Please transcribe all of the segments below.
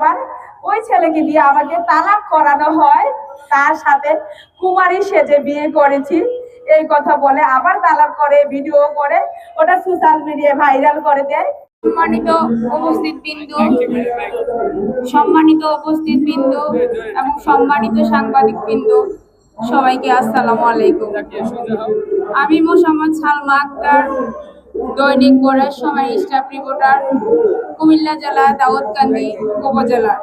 আবার ওই ছেলেকে দিয়ে আমাকে তালাক করানো হয়। তার সাথে কুমারী সেজে বিয়ে করেছি। এই কথা বলে আবার তালাক করে ভিডিও করে। ওটা সোশ্যাল মিডিয়ায় ভাইরাল করে দেয়। সম্মানিত উপস্থিত বিন্দু, সম্মানিত উপস্থিত বিন্দু এবং সম্মানিত সাংবাদিক বিন্দু, সবাইকে আসসালামু আলাইকুম। আমি মোসাম্মদ সালমা আক্তার দৈনিক পড়ার সময় স্টাফ রিপোর্টার কুমিল্লা জেলা দাউদকান্দি উপজেলা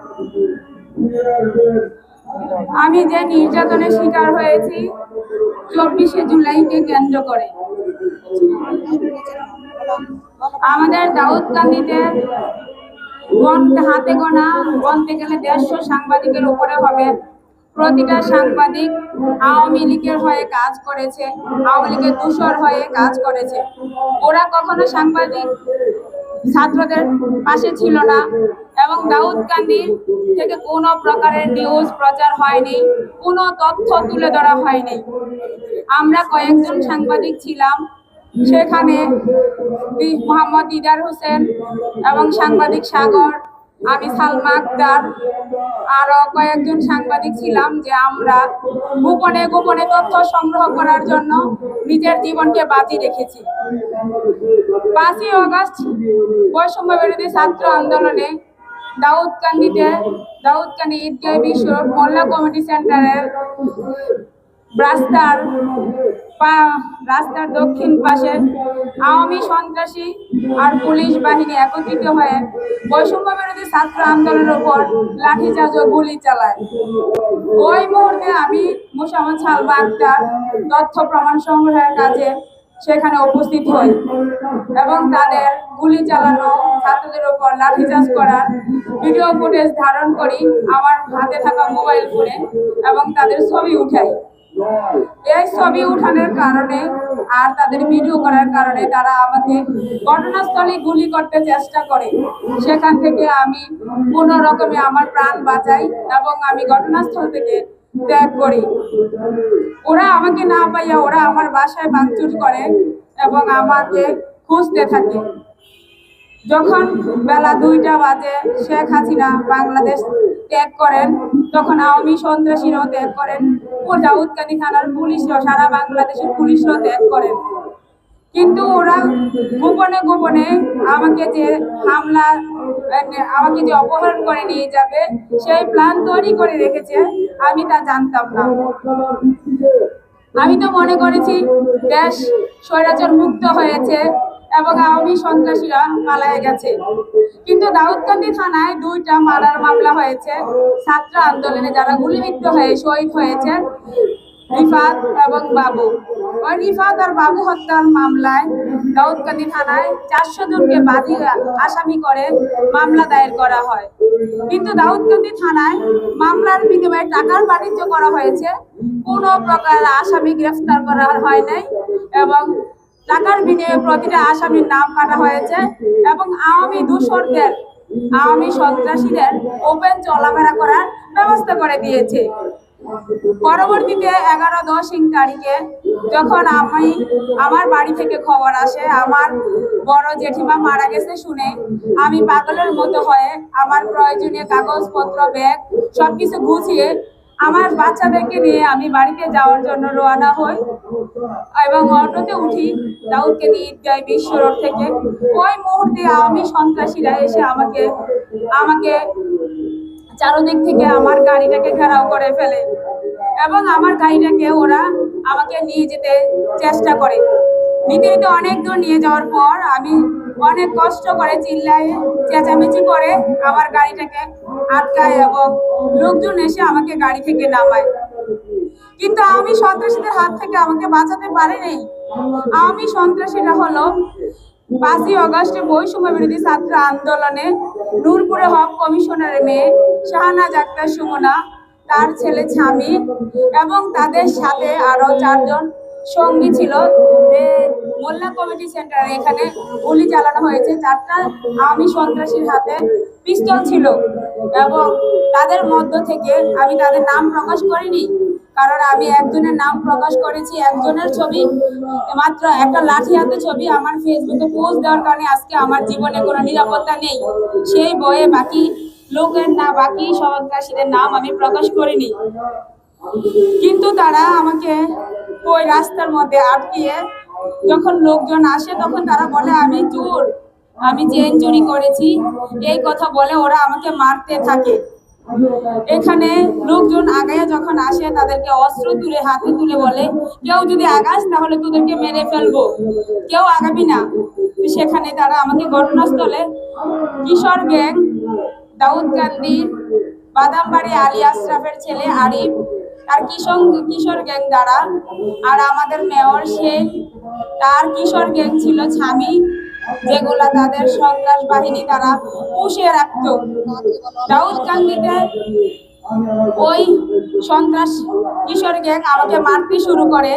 আমি যে নির্যাতনের শিকার হয়েছি, চব্বিশে জুলাইকে কেন্দ্র করে। আমাদের দাউদকান্দিতে হাতে গোনা গনতে গেলে দেড়শো সাংবাদিকের উপরে হবে। প্রতিটা সাংবাদিক আওয়ামী লীগের হয়ে কাজ করেছে, আওয়ামী লীগের দূষর হয়ে কাজ করেছে। ওরা কখনো সাংবাদিক ছাত্রদের পাশে ছিল না এবং দাউদ দাউদকান্দি থেকে কোনো প্রকারের নিউজ প্রচার হয়নি, কোনো তথ্য তুলে ধরা হয়নি। আমরা কয়েকজন সাংবাদিক ছিলাম, সেখানে মোহাম্মদ ইদার হোসেন এবং সাংবাদিক সাগর আমি সালমা আক্তার। আরও কয়েকজন সাংবাদিক ছিলাম যে আমরা গোপনে গোপনে তথ্য সংগ্রহ করার জন্য নিজের জীবনকে বাজি রেখেছি। পাঁচই অগস্ট, বৈষম্য বিরোধী ছাত্র আন্দোলনে দাউদকান্দিতে দাউদকান্দি ঈদগাহ বিশ্ব মোল্লা কমিটি সেন্টারের রাস্তার রাস্তার দক্ষিণ পাশে আওয়ামী সন্ত্রাসী আর পুলিশ বাহিনী একত্রিত হয়ে বৈষম্য বিরোধী ছাত্র আন্দোলনের উপর লাঠিচার্জ ও গুলি চালায়। ওই মুহূর্তে আমি মুসাম্মদ সালমা আক্তার তথ্য প্রমাণ সংগ্রহের কাজে সেখানে উপস্থিত হই এবং তাদের গুলি চালানো ছাত্রদের উপর লাঠিচার্জ করার ভিডিও ফুটেজ ধারণ করি আমার হাতে থাকা মোবাইল ফোনে এবং তাদের ছবি উঠাই। এই ছবি উঠানোর কারণে আর তাদের ভিডিও করার কারণে তারা আমাকে ঘটনাস্থলে গুলি করতে চেষ্টা করে। সেখান থেকে আমি কোনো রকমে আমার প্রাণ বাঁচাই এবং আমি ঘটনাস্থল থেকে ত্যাগ করি। ওরা আমাকে না পাইয়া ওরা আমার বাসায় ভাঙচুর করে এবং আমাকে খুঁজতে থাকে। যখন বেলা দুইটা বাজে, শেখ হাসিনা বাংলাদেশ ত্যাগ করেন, তখন আওয়ামী সন্ত্রাসীরাও ত্যাগ করেন ও দাউদকান্দি থানার পুলিশরাও সারা বাংলাদেশের পুলিশরাও ত্যাগ করেন। কিন্তু ওরা গোপনে গোপনে আমাকে যে হামলা মানে আমাকে যে অপহরণ করে নিয়ে যাবে, সেই প্ল্যান তৈরি করে রেখেছে, আমি তা জানতাম না। আমি তো মনে করেছি, দেশ স্বৈরাচার মুক্ত হয়েছে এবং আওয়ামী সন্ত্রাসীরা পালায়ে গেছে। কিন্তু দাউদকান্দি থানায় দুইটা মারার মামলা হয়েছে। ছাত্র আন্দোলনে যারা গুলিবিদ্ধ হয়ে শহীদ হয়েছে, রিফাত এবং বাবু। ওই রিফাত আর বাবু হত্যার মামলায় দাউদকান্দি থানায় চারশো জনকে বাদী আসামি করে মামলা দায়ের করা হয়। কিন্তু দাউদকান্দি থানায় মামলার বিনিময়ে টাকার বাণিজ্য করা হয়েছে। কোনো প্রকার আসামি গ্রেফতার করা হয় নাই এবং টাকার বিনিময়ে প্রতিটা আসামির নাম কাটা হয়েছে এবং আওয়ামী দূষরদের আওয়ামী সন্ত্রাসীদের ওপেন চলাফেরা করার ব্যবস্থা করে দিয়েছে। পরবর্তীতে এগারো দশ তারিখে যখন আমি আমার বাড়ি থেকে খবর আসে, আমার বড় জেঠিমা মারা গেছে শুনে আমি পাগলের মতো হয়ে আমার প্রয়োজনীয় কাগজপত্র, ব্যাগ সবকিছু গুছিয়ে আমার বাচ্চাদেরকে নিয়ে আমি বাড়িতে যাওয়ার জন্য রওনা হই এবং অটোতে উঠি দাউদকে নিয়ে যাই বিশ্ব রোড থেকে। ওই মুহূর্তে আমি সন্ত্রাসীরা এসে আমাকে আমাকে চারদিক থেকে আমার গাড়িটাকে ঘেরাও করে ফেলে এবং আমার গাড়িটাকে ওরা আমাকে নিয়ে যেতে চেষ্টা করে। নিতে নিতে অনেক দূর নিয়ে যাওয়ার পর আমি অনেক কষ্ট করে চিল্লাই চেঁচামেচি করে আমার গাড়িটাকে আটকায় এবং লোকজন এসে আমাকে গাড়ি থেকে নামায়। কিন্তু আমি সন্ত্রাসীদের হাত থেকে আমাকে বাঁচাতে পারেনি। আমি সন্ত্রাসীরা হলো পাঁচই অগস্টে বৈষম্য বিরোধী ছাত্র আন্দোলনে নূরপুরে হক কমিশনারের মেয়ে শাহানাজ আক্তার সুমনা, তার ছেলে স্বামী এবং তাদের সাথে আরও চারজন সঙ্গী ছিল যে মোল্লা কমিটি সেন্টারে এখানে গুলি চালানো হয়েছে চারটা আমি সন্ত্রাসীর হাতে পিস্তল ছিল। এবং তাদের মধ্য থেকে আমি তাদের নাম প্রকাশ করিনি, কারণ আমি একজনের নাম প্রকাশ করেছি, একজনের ছবি, মাত্র একটা লাঠি হাতে ছবি আমার ফেসবুকে পোস্ট দেওয়ার কারণে আজকে আমার জীবনে কোনো নিরাপত্তা নেই। সেই বয়ে বাকি লোকের না, বাকি সন্ত্রাসীদের নাম আমি প্রকাশ করিনি। কিন্তু তারা আমাকে ওই রাস্তার মধ্যে আটকিয়ে যখন লোকজন আসে, তখন তারা বলে, আমি চোর, আমি চেন চুরি করেছি। এই কথা বলে ওরা আমাকে মারতে থাকে। এখানে লোকজন আগায় যখন আসে, তাদেরকে অস্ত্র তুলে, হাতে তুলে বলে, কেউ যদি আগাস, তাহলে তোদেরকে মেরে ফেলব। কেউ আগাবি না। সেখানে তারা আমাকে ঘটনাস্থলে কিশোর গ্যাং, দাউদ গান্ধী বাদামবাড়ি আলী আশরাফের ছেলে আরিফ আর কিশোর কিশোর গ্যাং দ্বারা। আর আমাদের মেয়র শেখ তার কিশোর গ্যাং ছিল ছামি যেগুলা তাদের সন্ত্রাস বাহিনী তারা পুষে রাখতো। দাউদ কান্দিতে ওই সন্ত্রাস কিশোর গ্যাং আমাকে মারতে শুরু করে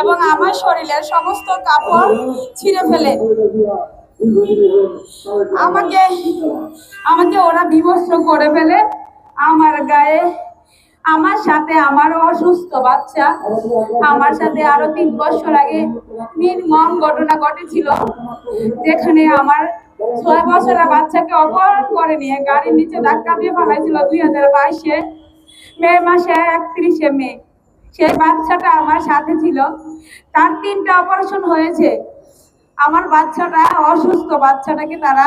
এবং আমার শরীরের সমস্ত কাপড় ছিঁড়ে ফেলে। আমাকে আমাকে ওরা বিবস্ত্র করে ফেলে। আমার গায়ে আমার সাথে আমার অসুস্থ বাচ্চা। আমার সাথে আরও তিন বছর আগে নির্মম ঘটনা ঘটেছিল, যেখানে আমার ছয় বছরের বাচ্চাকে অপহরণ করে নিয়ে গাড়ির নিচে ধাক্কা দিয়ে ফেলাইছিল দুই হাজার বাইশে মে মাসে একত্রিশে মে। সেই বাচ্চাটা আমার সাথে ছিল। তার তিনটা অপারেশন হয়েছে। আমার বাচ্চাটা অসুস্থ বাচ্চাটাকে তারা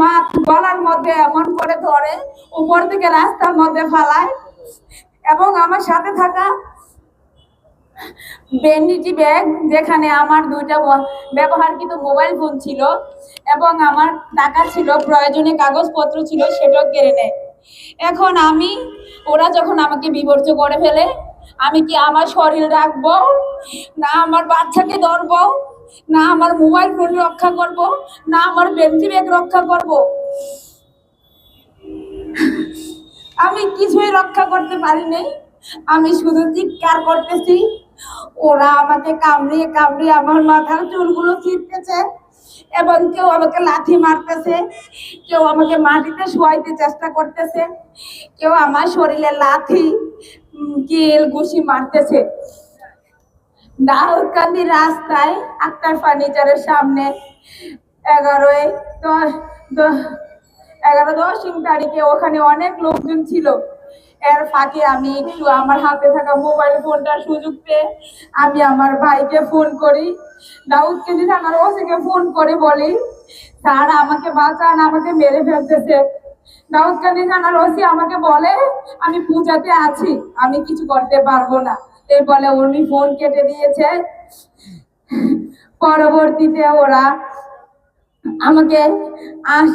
মা গলার মধ্যে এমন করে ধরে, উপর থেকে রাস্তার মধ্যে ফালায়। এবং আমার সাথে থাকা বেনিটি ব্যাগ যেখানে আমার দুইটা ব্যবহারকৃত মোবাইল ফোন ছিল এবং আমার টাকা ছিল, প্রয়োজনীয় কাগজপত্র ছিল, সেটাও কেড়ে নেয়। এখন আমি, ওরা যখন আমাকে বিবর্জ করে ফেলে, আমি কি আমার শরীর রাখব? না আমার বাচ্চাকে ধরবো? না আমার মোবাইল ফোন রক্ষা করব? না আমার বেঞ্চি ব্যাগ রক্ষা করব? আমি কিছুই রক্ষা করতে পারিনি আমি শুধু চিৎকার করতেছি। ওরা আমাকে কামড়িয়ে কামড়িয়ে আমার মাথার চুলগুলো ছিটতেছে এবং কেউ আমাকে লাথি মারতেছে। কেউ আমাকে মাটিতে শোয়াইতে চেষ্টা করতেছে। কেউ আমার শরীরে লাথি কিল ঘুষি মারতেছে। দাউদকান্দি রাস্তায় আক্তার ফার্নিচারের সামনে এগারোয় দশ এগারো দশ তারিখে ওখানে অনেক লোকজন ছিল। এর ফাঁকে আমি একটু আমার হাতে থাকা মোবাইল ফোনটার সুযোগ পেয়ে আমি আমার ভাইকে ফোন করি। দাউদকান্দি থানার ওসিকে ফোন করে বলি, স্যার, আমাকে বাঁচান, আমাকে মেরে ফেলতেছে। দাউদকান্দি থানার ওসি আমাকে বলে, আমি পূজাতে আছি, আমি কিছু করতে পারব না। এই বলে উনি ফোন কেটে দিয়েছে। পরবর্তীতে ওরা আমাকে আস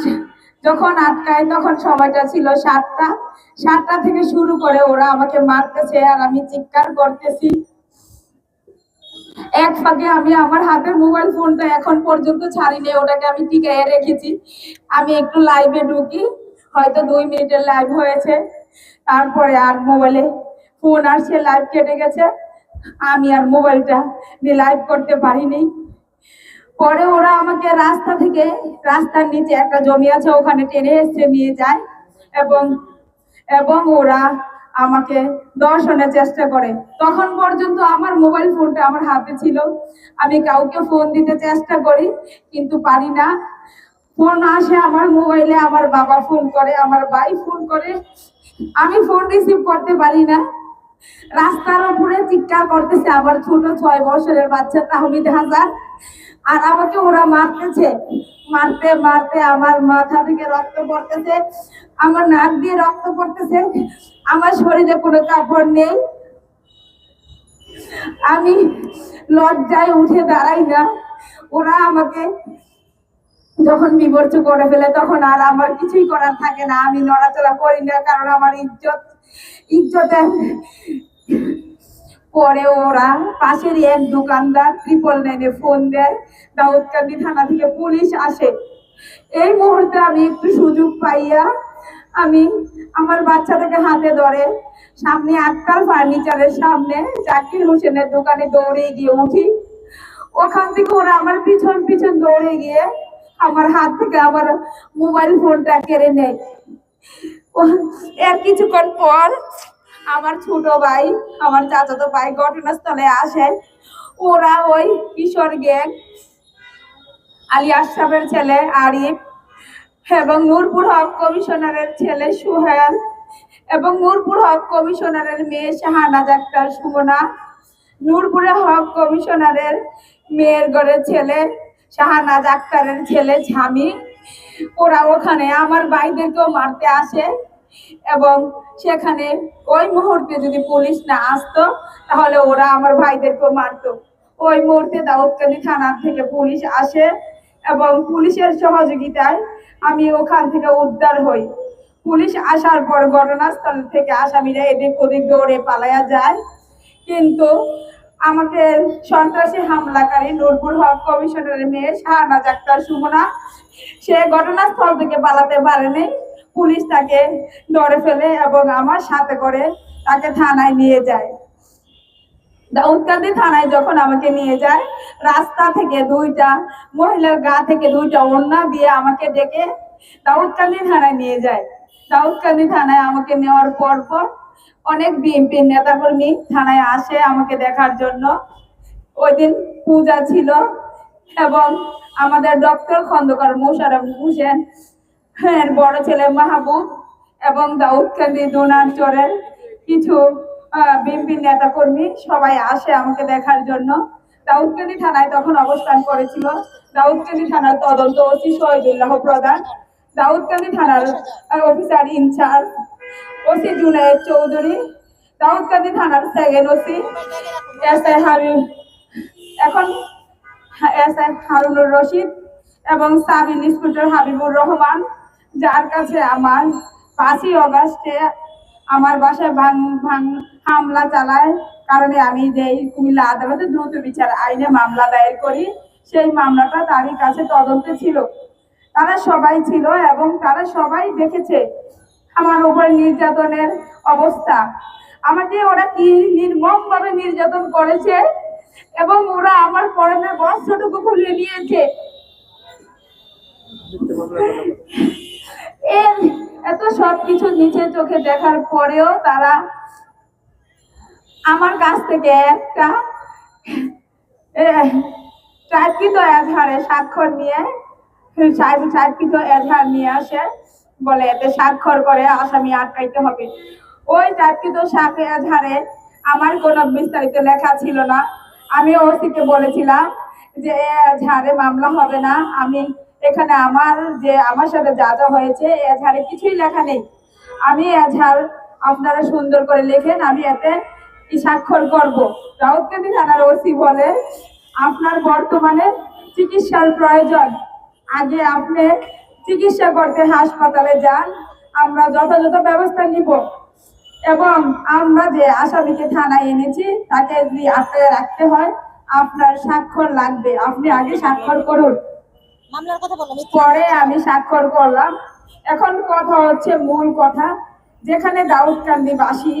যখন আটকায় তখন সময়টা ছিল সাতটা। সাতটা থেকে শুরু করে ওরা আমাকে মারতেছে আর আমি চিৎকার করতেছি। এক ফাঁকে আমি আমার হাতের মোবাইল ফোনটা এখন পর্যন্ত ছাড়িনি ওটাকে আমি টিকায় রেখেছি। আমি একটু লাইভে ঢুকি, হয়তো দুই মিনিটের লাইভ হয়েছে। তারপরে আর মোবাইলে ফোন আর সে লাইভ কেটে গেছে। আমি আর মোবাইলটা লাইভ করতে পারিনি। পরে ওরা আমাকে রাস্তা থেকে, রাস্তার নিচে একটা জমি আছে, ওখানে টেনে এসে নিয়ে যায় এবং এবং ওরা আমাকে দর্শনের চেষ্টা করে। তখন পর্যন্ত আমার মোবাইল ফোনটা আমার হাতে ছিল। আমি কাউকে ফোন দিতে চেষ্টা করি, কিন্তু পারি না। ফোন আসে আমার মোবাইলে, আমার বাবা ফোন করে, আমার ভাই ফোন করে। আমি ফোন রিসিভ করতে পারি না। রাস্তার উপরে চিৎকার করতেছে আমার ছোট ছয় বছরের বাচ্চা তাহমিদ হাসান আর আমাকে ওরা মারতেছে। মারতে মারতে আমার মাথা থেকে রক্ত পড়তেছে, আমার নাক দিয়ে রক্ত পড়তেছে, আমার শরীরে কোনো কাপড় নেই। আমি লজ্জায় উঠে দাঁড়াই না। ওরা আমাকে যখন বিবর্চ করে ফেলে, তখন আর আমার কিছুই করার থাকে না। আমি নড়াচড়া করি না, কারণ আমার ইজ্জত ইজ্জতে পরে ওরা পাশেরই এক দোকানদার ট্রিপল নাইনে ফোন দেয় দাউদকান্দি থানা থেকে পুলিশ আসে। এই মুহূর্তে আমি একটু সুযোগ পাইয়া আমি আমার বাচ্চাটাকে হাতে ধরে সামনে আক্তার ফার্নিচারের সামনে জাকির হোসেনের দোকানে দৌড়ে গিয়ে উঠি। ওখান থেকে ওরা আমার পিছন পিছন দৌড়ে গিয়ে আমার হাত থেকে আমার মোবাইল ফোনটা কেড়ে নেয়। এর কিছুক্ষণ পর আমার ছোট ভাই, আমার চাচাতো ভাই ঘটনাস্থলে আসে। ওরা ওই কিশোর গ্যাং, আলী আশরাফের ছেলে, আরিফ এবং নূরপুর হক কমিশনারের ছেলে সুহেল এবং নূরপুর হক কমিশনারের মেয়ে শাহানাজ আক্তার সুমনা, নূরপুরে হক কমিশনারের মেয়ের ঘরের ছেলে শাহানাজ আক্তারের ছেলে স্বামী ওরা ওখানে আমার ভাইদেরকেও মারতে আসে এবং সেখানে ওই মুহূর্তে যদি পুলিশ না আসতো, তাহলে ওরা আমার ভাইদেরকেও মারতো। ওই মুহূর্তে দাউদকান্দি থানার থেকে পুলিশ আসে এবং পুলিশের সহযোগিতায় আমি ওখান থেকে উদ্ধার হই। পুলিশ আসার পর ঘটনাস্থল থেকে আসামিরা এদিক ওদিক দৌড়ে পালায়া যায়। কিন্তু আমাকে সন্ত্রাসী হামলাকারী নূরপুর হক কমিশনারের মেয়ে শাহনাজ আক্তার সুমনা, সে ঘটনাস্থল থেকে পালাতে পারেনি। পুলিশ তাকে ধরে ফেলে এবং আমার সাথে করে তাকে থানায় নিয়ে যায়। দাউদকান্দি থানায় যখন আমাকে নিয়ে যায়, রাস্তা থেকে দুইটা মহিলার গা থেকে দুইটা ওড়না দিয়ে আমাকে ডেকে দাউদকান্দি থানায় নিয়ে যায়। দাউদকান্দি থানায় আমাকে নেওয়ার পর পর অনেক বিএনপি নেতাকর্মী থানায় আসে আমাকে দেখার জন্য। ওই দিন পূজা ছিল এবং আমাদের ডক্টর খন্দকার মোশারফ হোসেন হ্যাঁ বড় ছেলে মাহবুব এবং দাউদকান্দি দোনারচরের কিছু বিএনপি নেতা কর্মী সবাই আসে আমাকে দেখার জন্য। দাউদকান্দি থানায় তখন অবস্থান করেছিল। দাউদকান্দি থানার তদন্ত ওসি শহীদুল্লাহ প্রধান। দাউদকান্দি থানার officer in charge OC Junaid Chowdhury Daudkandi থানার second OC, S I Habib, এখন এস আই হারুনুর রশিদ এবং সাব ইন্সপেক্টর হাবিবুর রহমান, যার কাছে আমার পাঁচই অগাস্টে আমার বাসায় ভাঙ ভাঙ, হামলা চালায়। কারণে আমি যে এই কুমিল্লা আদালতে দ্রুত বিচার আইনে মামলা দায়ের করি, সেই মামলাটা তারই কাছে তদন্তে ছিল। তারা সবাই ছিল এবং তারা সবাই দেখেছে আমার উপর নির্যাতনের অবস্থা। আমাকে ওরা কি নির্মম ভাবে নির্যাতন করেছে এবং ওরা আমার পরনের বস্ত্রটুকু খুলে নিয়েছে? এর এত সবকিছু নিচে চোখে দেখার পরেও তারা আমার কাছ থেকে একটা টাইপিত এধারে স্বাক্ষর নিয়ে টাইপিত এধার নিয়ে আসে। বলে, এতে স্বাক্ষর করে আসামি আটকাইতে হবে। ওই টাইপিত সাথে এধারে আমার কোনো বিস্তারিত লেখা ছিল না। আমি ওসিকে বলেছিলাম যে ঝাড়ে মামলা হবে না। আমি এখানে আমার যে, আমার সাথে যা যা হয়েছে এঝাড়ে কিছুই লেখা নেই। আমি এঝাড় আপনারা সুন্দর করে লেখেন, আমি এতে স্বাক্ষর করব? রাউতকান্দি থানার ওসি বলে, আপনার বর্তমানে চিকিৎসার প্রয়োজন। আগে আপনি চিকিৎসা করতে হাসপাতালে যান আমরা যথাযথ ব্যবস্থা নিব। এবং আমরা যে আসামিকে থানায় এনেছি তাকে যদি আটকে রাখতে হয় আপনার স্বাক্ষর লাগবে। আপনি আগে স্বাক্ষর করুন। পরে আমি স্বাক্ষর করলাম। এখন কথা হচ্ছে মূল কথা যেখানে দাউদকান্দি বাসী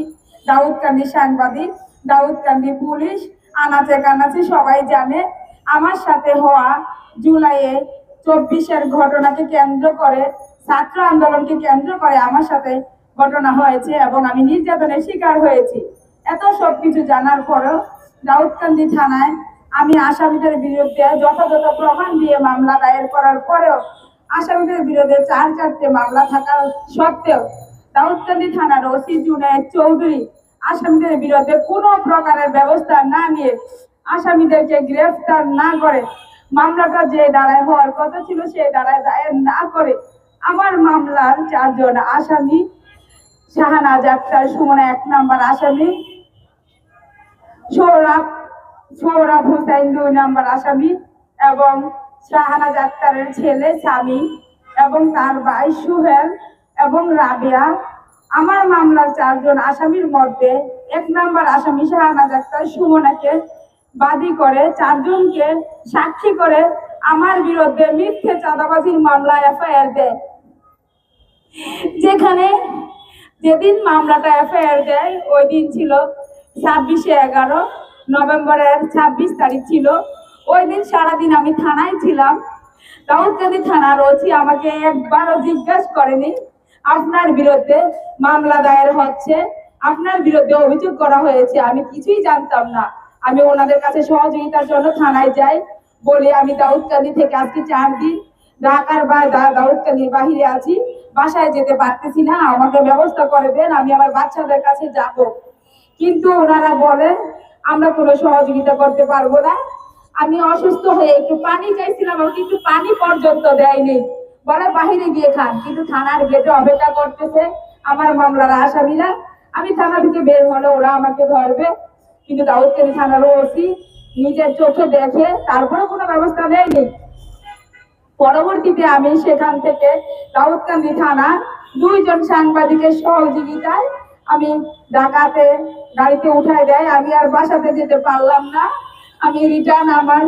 দাউদকান্দি সাংবাদিক দাউদকান্দি পুলিশ আনাচে কানাচে সবাই জানে আমার সাথে হওয়া জুলাইয়ে চব্বিশের ঘটনাকে কেন্দ্র করে, ছাত্র আন্দোলনকে কেন্দ্র করে আমার সাথে ঘটনা হয়েছে এবং আমি নির্যাতনের শিকার হয়েছি। এত সব কিছু জানার পরেও দাউদকান্দি থানায় আমি আসামিদের বিরুদ্ধে যথাযথ প্রমাণ দিয়ে মামলা দায়ের করার পরেও আসামিদের বিরুদ্ধে চার চারটে মামলা থাকা সত্ত্বেও দাউদকান্দি থানার ওসি জুনায়েদ চৌধুরী আসামিদের বিরুদ্ধে কোনো প্রকারের ব্যবস্থা না নিয়ে আসামিদেরকে গ্রেফতার না করে মামলাটা যে দাঁড়ায় হওয়ার কথা ছিল সেই দাঁড়ায় দায়ের না করে আমার মামলার চারজন আসামি, শাহানাজ আক্তার, সুমনা এক নাম্বার আসামি, সৌরভ সৌরভ হুসাইন দুই নম্বর আসামি এবং শাহানাজ আক্তারের ছেলে স্বামী এবং তার ভাই সুহেল এবং রাবিয়া। আমার মামলার চারজন আসামির মধ্যে এক নম্বর আসামি শাহানাজ আক্তার, সুমনাকে বাদী করে, চারজনকে সাক্ষী করে আমার বিরুদ্ধে মিথ্যে চাঁদাবাজির মামলা এফআইআর দেয়। যেখানে যেদিন মামলাটা এফআইআর দেয়, ওই দিন ছিল ছাব্বিশে এগারো নভেম্বরের ছাব্বিশ তারিখ ছিল। ওই দিন সারাদিন আমি থানায় ছিলাম। দাউদকান্দি থানার ওসি আমাকে একবারও জিজ্ঞাসা করেনি, আপনার বিরুদ্ধে মামলা দায়ের হচ্ছে? আপনার বিরুদ্ধে অভিযোগ করা হয়েছে, আমি কিছুই জানতাম না। আমি ওনাদের কাছে সহযোগিতার জন্য থানায় যাই। বলি, আমি দাউদকান্দি থেকে আজকে চার দিন ঢাকার বা দাউদকান্দির বাহিরে আছি। বাসায় যেতে পারতেছি না। আমাকে ব্যবস্থা করে দেন, আমি আমার বাচ্চাদের কাছে যাব। কিন্তু ওনারা বলে আমরা কোনো সহযোগিতা করতে পারব না। আমি অসুস্থ হয়ে একটু পানি চাইছিলাম, আমাকে একটু পানি পর্যন্ত দেয়নি। বলে, বাহিরে গিয়ে খান। কিন্তু থানার গেটে অপেক্ষা করতেছে আমার মামলার আসামিরা। আমি থানা থেকে বের হলে ওরা আমাকে ধরবে। কিন্তু দাউদকান্দি থানার ওসি নিজের চোখে দেখে তারপরে কোনো ব্যবস্থা নেয়নি পরবর্তীতে আমি সেখান থেকে দাউদকান্দি থানা দুইজন সাংবাদিকের সহযোগিতায় আমি ঢাকাতে গাড়িতে উঠায় দেয়। আমি আর বাসাতে যেতে পারলাম না। আমি রিটার্ন আমার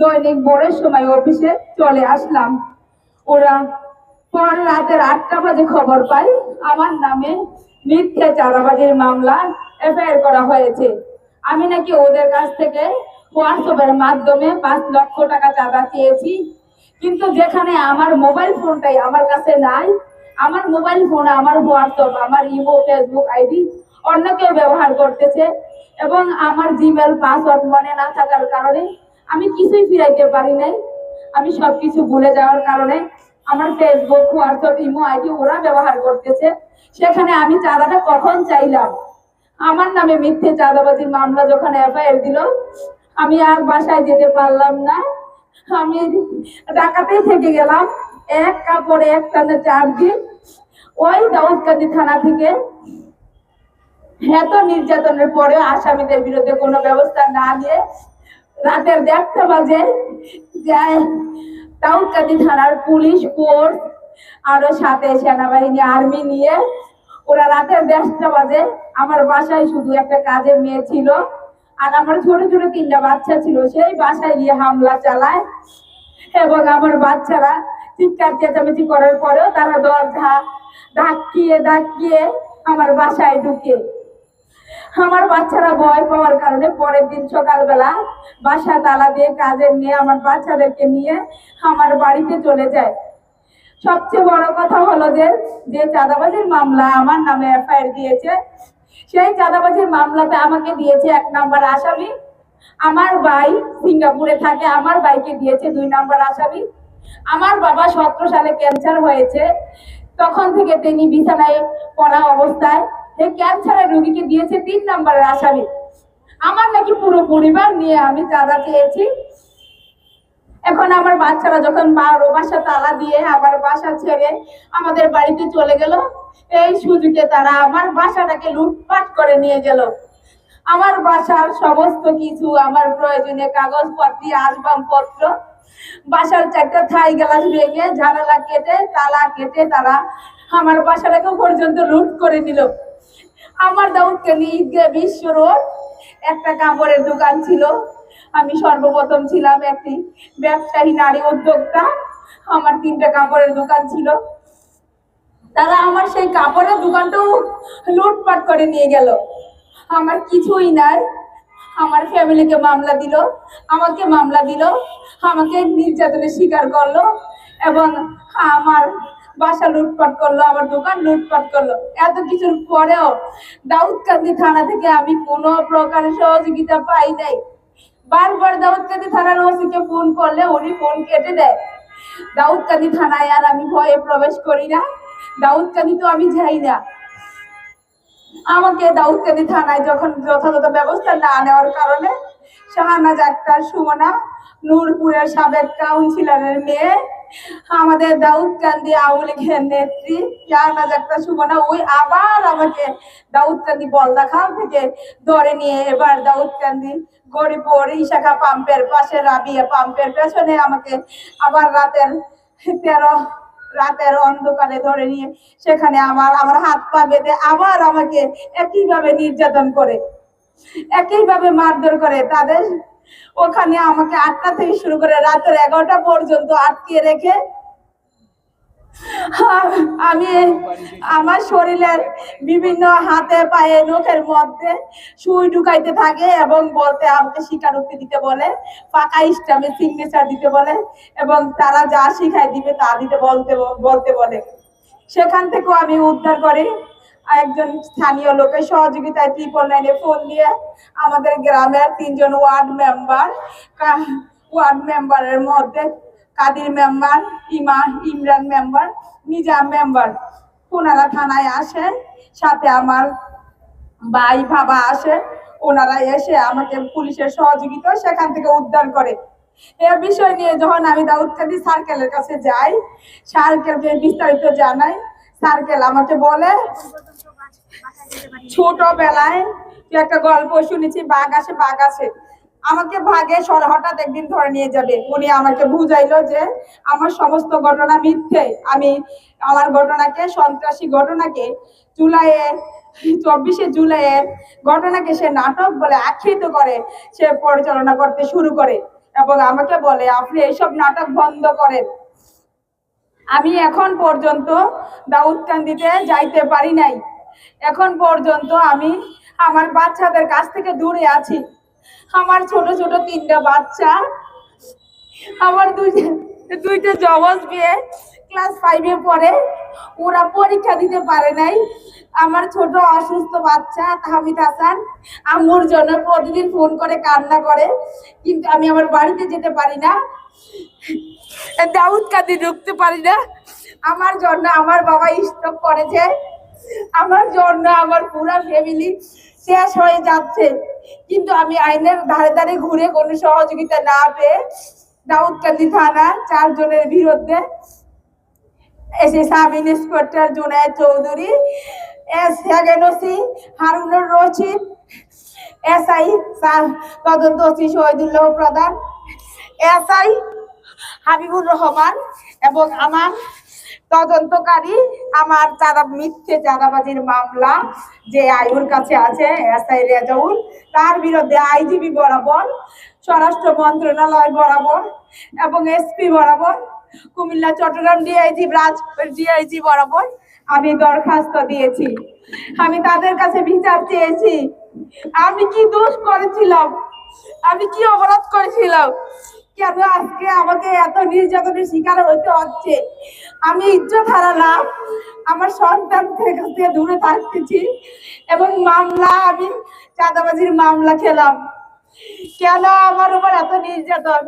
দৈনিক বোর্ডের সময় অফিসে চলে আসলাম। ওরা পর রাতের আটটা বাজে খবর পাই। আমার নামে মিথ্যে চারাবাজির মামলা এফআইআর করা হয়েছে। আমি নাকি ওদের কাছ থেকে হোয়াটসঅ্যাপের মাধ্যমে পাঁচ লক্ষ টাকা চাঁদা চেয়েছি। কিন্তু যেখানে আমার মোবাইল ফোনটাই আমার কাছে নাই, আমার মোবাইল ফোন আমার হোয়াটসঅ্যাপ, আমার ইমো, ফেসবুক আইডি অন্য কেউ ব্যবহার করতেছে এবং আমার জিমেল পাসওয়ার্ড মনে না থাকার কারণে আমি কিছুই ফিরাইতে পারি নাই। আমি সব কিছু ভুলে যাওয়ার কারণে আমার ফেসবুক, হোয়াটসঅ্যাপ, ইমো আইডি ওরা ব্যবহার করতেছে। সেখানে আমি চাঁদাটা কখন চাইলাম? আমার নামে মিথ্যে চাঁদাবাজির মামলা যখন এফআইআর দিল, আমি আর বাসায় যেতে পারলাম না। আমি ঢাকাতেই থেকে গেলাম, এক কাপড়ে এক টানে চার দিন। ওই দাউদকান্দি থানা থেকে এত নির্যাতনের পরেও আসামিদের বিরুদ্ধে কোনো ব্যবস্থা না নিয়ে রাতের দেড়টা বাজে দাউদকান্দি থানার পুলিশ ফোর্স, আরও সাথে সেনাবাহিনী, আর্মি নিয়ে ওরা রাতে দেড়টা বাজে। আমার বাসায় শুধু একটা কাজের মেয়ে ছিল। আর আমার ছোট ছোট তিনটা বাচ্চা ছিল, সেই বাসায় গিয়ে হামলা চালায়। এবং আমার বাচ্চারা চিৎকার চেঁচামেচি করার পরেও তারা দরজা ধাক্কিয়ে ধাক্কিয়ে আমার বাসায় ঢুকে। আমার বাচ্চারা ভয় পাওয়ার কারণে পরের দিন সকালবেলা বাসা তালা দিয়ে কাজের নিয়ে আমার বাচ্চাদেরকে নিয়ে আমার বাড়িতে চলে যায়। সবচেয়ে বড় কথা হলো যে যে চাঁদাবাজির মামলা আমার নামে এফআইআর দিয়েছে, সেই চাঁদাবাজির মামলাতে আমাকে দিয়েছে এক নাম্বার আসামি। আমার ভাই সিঙ্গাপুরে থাকে, আমার ভাইকে দিয়েছে দুই নাম্বার আসামি। আমার বাবা সতেরো সালে ক্যান্সার হয়েছে, তখন থেকে তিনি বিছানায় পড়া অবস্থায় এই ক্যান্সারের রোগীকে দিয়েছে তিন নাম্বারের আসামি। আমার নাকি পুরো পরিবার নিয়ে আমি চাঁদা চেয়েছি। এখন আমার বাচ্চারা যখন বাসা তালা দিয়ে আমার বাসা ছেড়ে আমাদের বাড়িতে চলে গেল, এই সুযোগে তারা আমার বাসাটাকে লুটপাট করে নিয়ে গেল। আমার বাসার সমস্ত কিছু, আমার প্রয়োজনীয় কাগজপত্র, আসবাবপত্র, বাসার চারটা থাই গ্লাস ভেঙে জানালা কেটে তালা কেটে তারা আমার বাসাটাকে পর্যন্ত লুট করে নিল। আমার দাউদকান্দি ঈদগাহ বিশ্ব রোড একটা কাপড়ের দোকান ছিল। আমি সর্বপ্রথম ছিলাম একটি ব্যবসায়ী নারী উদ্যোক্তা। আমার তিনটা কাপড়ের দোকান ছিল। তারা আমার সেই কাপড়ের দোকানটাও লুটপাট করে নিয়ে গেল। আমার কিছুই নাই। আমার ফ্যামিলিকে মামলা দিল, আমাকে মামলা দিল, আমাকে নির্যাতনের শিকার করল এবং আমার বাসা লুটপাট করল, আমার দোকান লুটপাট করল। এত কিছুর পরেও দাউদকান্দি থানা থেকে আমি কোনো প্রকারের সহযোগিতা পাই নাই। বারবার দাউদকান্দি থানার ওসিকে ফোন করলে উনি ফোন কেটে দেয়। দাউদকান্দি থানায় আর আমি ভয়ে প্রবেশ করি না। দাউদকান্দি তো আমি যাই না। আমাকে দাউদকান্দি থানায় যখন যথাযথ ব্যবস্থা না নেওয়ার কারণে শাহানা আক্তার সুমনা, নূরপুরের সাবেক কাউন্সিলরের মেয়ে আমাদের দাউদকান্দি আওয়ামী লীগের নেত্রী। শাহানাজ আক্তার সুমনা ওই আবার আমাকে দাউদকান্দি বলদাখাল থেকে ধরে নিয়ে এবার দাউদ দাউদকান্দি গরিপুর ইশাখা পাম্পের পাশে রাবিয়া পাম্পের পেছনে আমাকে আবার রাতের তেরো, রাতের অন্ধকারে ধরে নিয়ে সেখানে আমার আমার হাত পা বেঁধে আবার আমাকে একইভাবে নির্যাতন করে, একইভাবে মারধর করে তাদের ওখানে আমাকে আটটা থেকে শুরু করে রাতের এগারোটা পর্যন্ত আটকিয়ে রেখে আমি আমার শরীরের বিভিন্ন হাতে পায়ে নখের মধ্যে সুই ঢুকাইতে থাকে এবং বলতে আমাকে স্বীকারোক্তি দিতে বলে পাকা ইসলামের সিগনেচার দিতে বলে এবং তারা যা শিখাই দিবে তা দিতে বলতে বলতে বলে। সেখান থেকেও আমি উদ্ধার করি। একজন স্থানীয় লোকের সহযোগিতায় ট্রিপল নাইনে ফোন দিয়ে আমাদের গ্রামের তিনজন ওয়ার্ড মেম্বার ওয়ার্ড মেম্বারের মধ্যে কাদির মেম্বার ইমা, ইমরান মেম্বার নিজাম মেম্বার ওনারা থানায় আসে, সাথে আমার ভাই, বাবা আসে। ওনারা এসে আমাকে পুলিশের সহযোগিতা সেখান থেকে উদ্ধার করে। এ বিষয় নিয়ে যখন আমি দাউদকান্দি সার্কেলের কাছে যাই সার্কেলকে বিস্তারিত জানাই সার্কেল আমাকে বলে ছোটবেলায় তুই একটা গল্প শুনেছি, বাঘ আসে, বাঘ আছে আমাকে ভাগে সর, হঠাৎ একদিন ধরে নিয়ে যাবে। উনি আমাকে বুঝাইলো যে আমার সমস্ত ঘটনা মিথ্যে। আমি আমার ঘটনাকে, সন্ত্রাসী ঘটনাকে, জুলাইয়ে, চব্বিশে জুলাইয়ের ঘটনাকে সে নাটক বলে আখ্যায়িত করে, সে পরিচালনা করতে শুরু করে এবং আমাকে বলে, আপনি এইসব নাটক বন্ধ করেন। আমি এখন পর্যন্ত দাউদকান্দিতে যাইতে পারি নাই। এখন পর্যন্ত আমি আমার বাচ্চাদের কাছ থেকে দূরে আছি। আমার ছোট ছোট তিনটা বাচ্চা। আমার দুইটা দুইটা জবজ বিয়ে ক্লাস ফাইভে পড়ে। ওরা পরীক্ষা দিতে পারে নাই। আমার ছোট অসুস্থ বাচ্চা তাহমিদ হাসান আম্মুর জন্য প্রতিদিন ফোন করে কান্না করে। কিন্তু আমি আমার বাড়িতে যেতে পারি না। দাউদ কাদি ঢুকতে পারি না। আমার জন্য আমার বাবা স্টক করেছে। আমার জন্য, আমার পুরো ফ্যামিলি শেষ হয়ে যাচ্ছে। কিন্তু আমি আইনের ধারে ধারে ঘুরে কোনো সহযোগিতা না পেয়ে দাউদকান্দি থানা চারজনের বিরুদ্ধে এসে sub inspector Junaid Chowdhury S হেগেনসি Harunur Rashid, SI তদন্ত ওসি শহীদুল্লাহ প্রধান, এসআই হাবিবুর রহমান এবং আমার তদন্তকারী আমার চাঁদা মিথ্যে চাঁদাবাজির মামলা যে আয়ুর কাছে আছে এসআই রেজাউল, তার বিরুদ্ধে আইজিবি বরাবর, স্বরাষ্ট্র মন্ত্রণালয় বরাবর এবং এসপি বরাবর, Comilla, Chittagong DIG branch DIG বরাবর আমি দরখাস্ত দিয়েছি। আমি তাদের কাছে বিচার চেয়েছি। আমি কি দোষ করেছিলাম? আমি কি অপরাধ করেছিলাম? কেন আজকে আমাকে এত নির্যাতনের শিকার হতে হচ্ছে? আমি ইজ্জত হারালাম আমার সন্তান থেকে দূরে থাকতেছি এবং মামলা, আমি চাঁদাবাজির মামলা খেলাম। কেন আমার উপর এত নির্যাতন?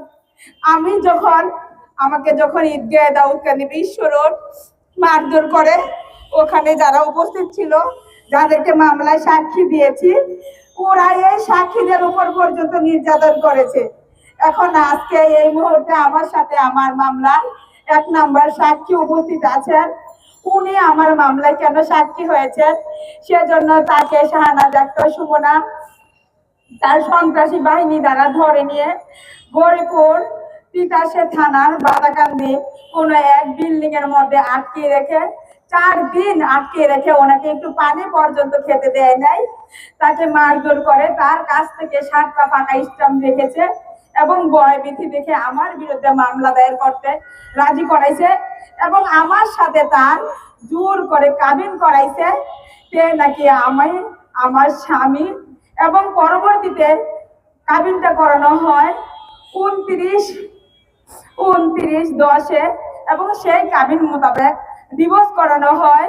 আমি যখন, আমাকে যখন ঈদগাহ দাউদকান্দি বিশ্ব রোড মারধর করে, ওখানে যারা উপস্থিত ছিল, যাদেরকে মামলায় সাক্ষী দিয়েছি, ওরা এই সাক্ষীদের উপর পর্যন্ত নির্যাতন করেছে। এখন আজকে এই মুহূর্তে আমার সাথে আমার মামলার এক নাম্বার সাক্ষী উপস্থিত আছেন। উনি আমার মামলায় কেন সাক্ষী হয়েছেন? সেজন্য তাকে শাহনাজ আক্তার সুমনা তার সন্ত্রাসী বাহিনী দ্বারা ধরে নিয়ে গরিপুর তিতাসে থানার বাদাকান্দি কোনো এক বিল্ডিং এর মধ্যে আটকে রেখে, চার দিন আটকে রেখে ওনাকে একটু পানি পর্যন্ত খেতে দেয় নাই। তাকে মারধর করে তার কাছ থেকে সাতটা ফাঁকা স্টাম্প রেখেছে। এবং বয় ভয়ভীতি দেখে আমার বিরুদ্ধে মামলা দায়ের করতে রাজি করাইছে এবং আমার সাথে তার জোর করে কাবিন করাইছে সে নাকি আমি, আমার স্বামী এবং পরবর্তীতে কাবিনটা করানো হয় উনত্রিশ উনত্রিশ দশে এবং সেই কাবিন মোতাবেক দিবস করানো হয়।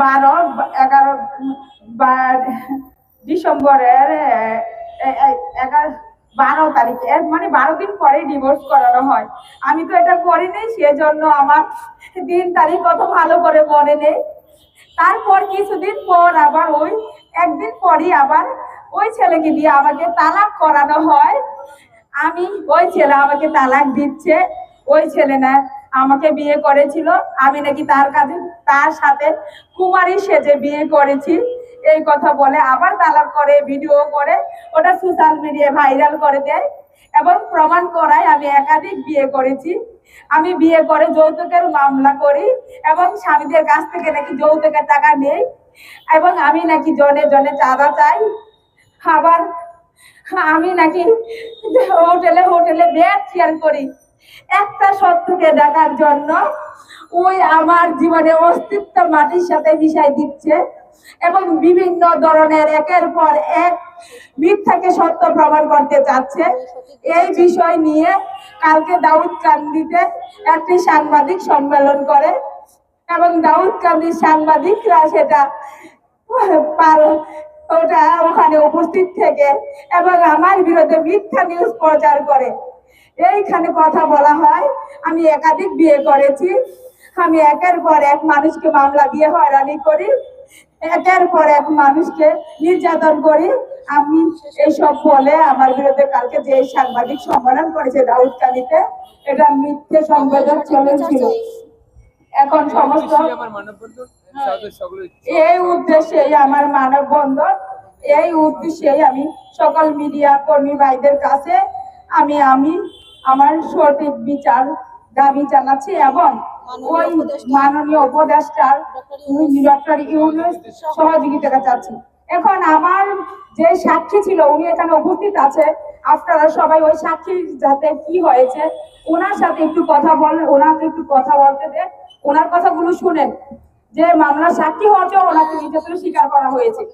বারো, এগারো ডিসেম্বরের বারো তারিখে। মানে বারো দিন পরে ডিভোর্স করানো হয়। আমি তো এটা করিনি, সেজন্য আমার দিন তারিখ কত ভালো করে মনে নেই। তারপর কিছুদিন পর আবার ওই, একদিন পরই আবার ওই ছেলেকে দিয়ে আমাকে তালাক করানো হয়। আমি ওই ছেলে আমাকে তালাক দিচ্ছে। ওই ছেলে না, আমাকে বিয়ে করেছিল। আমি নাকি তার কাছে, তার সাথে কুমারী সেজে বিয়ে করেছি। এই কথা বলে, আবার তালাক করে, ভিডিও করে, ওটা সোশ্যাল মিডিয়ায় ভাইরাল করে দেয় এবং প্রমাণ করায় আমি একাধিক বিয়ে করেছি। আমি বিয়ে করে যৌতুকের মামলা করি এবং স্বামীদের কাছ থেকে নাকি যৌতুকের টাকা নেই এবং আমি নাকি জনে জনে চাঁদা চাই। আবার আমি নাকি হোটেলে হোটেলে বেড শেয়ার করি। একটা সত্যকে ডাকার জন্য ওই আমার জীবনে অস্তিত্ব মাটির সাথে মিশাই দিচ্ছে। এবং বিভিন্ন ধরনের একের পর এক মিথ্যাকে সত্য প্রমাণ করতে চাচ্ছে। এই বিষয় নিয়ে কালকে দাউদ কান্দিতে একটি সাংবাদিক সম্মেলন করে এবং দাউদ কান্দির সাংবাদিকরা সেটা ওটা ওখানে উপস্থিত থেকে এবং আমার বিরুদ্ধে মিথ্যা নিউজ প্রচার করে। এইখানে কথা বলা হয়, আমি একাধিক বিয়ে করেছি। আমি একের পর এক মানুষকে মামলা দিয়ে হয়রানি করি, একের পর এক মানুষকে নির্যাতন করি। আমি এইসব বলে আমার বিরুদ্ধে কালকে যে সাংবাদিক সম্মেলন করেছে দাউদকানিতে এটা মিথ্যে সংবাদক চলেছিল। এখন সমস্ত এই উদ্দেশ্যেই আমার মানববন্ধন, এই উদ্দেশ্যেই আমি সকল মিডিয়া কর্মী ভাইদের কাছে আমি আমি আমার সঠিক বিচার দাবি জানাচ্ছি এবং মাননীয় উপদেষ্টার ডক্টর ইউনুস সহযোগিতা চাচ্ছি এখন আমার যে সাক্ষী ছিল উনি এখানে উপস্থিত আছে। আপনারা সবাই ওই সাক্ষী যাতে কি হয়েছে ওনার সাথে একটু কথা ওনাকে একটু কথা বলতে দেন ওনার কথাগুলো শুনেন। যে মামলার সাক্ষী হওয়াতেও ওনাকে নির্যাতন স্বীকার করা হয়েছে।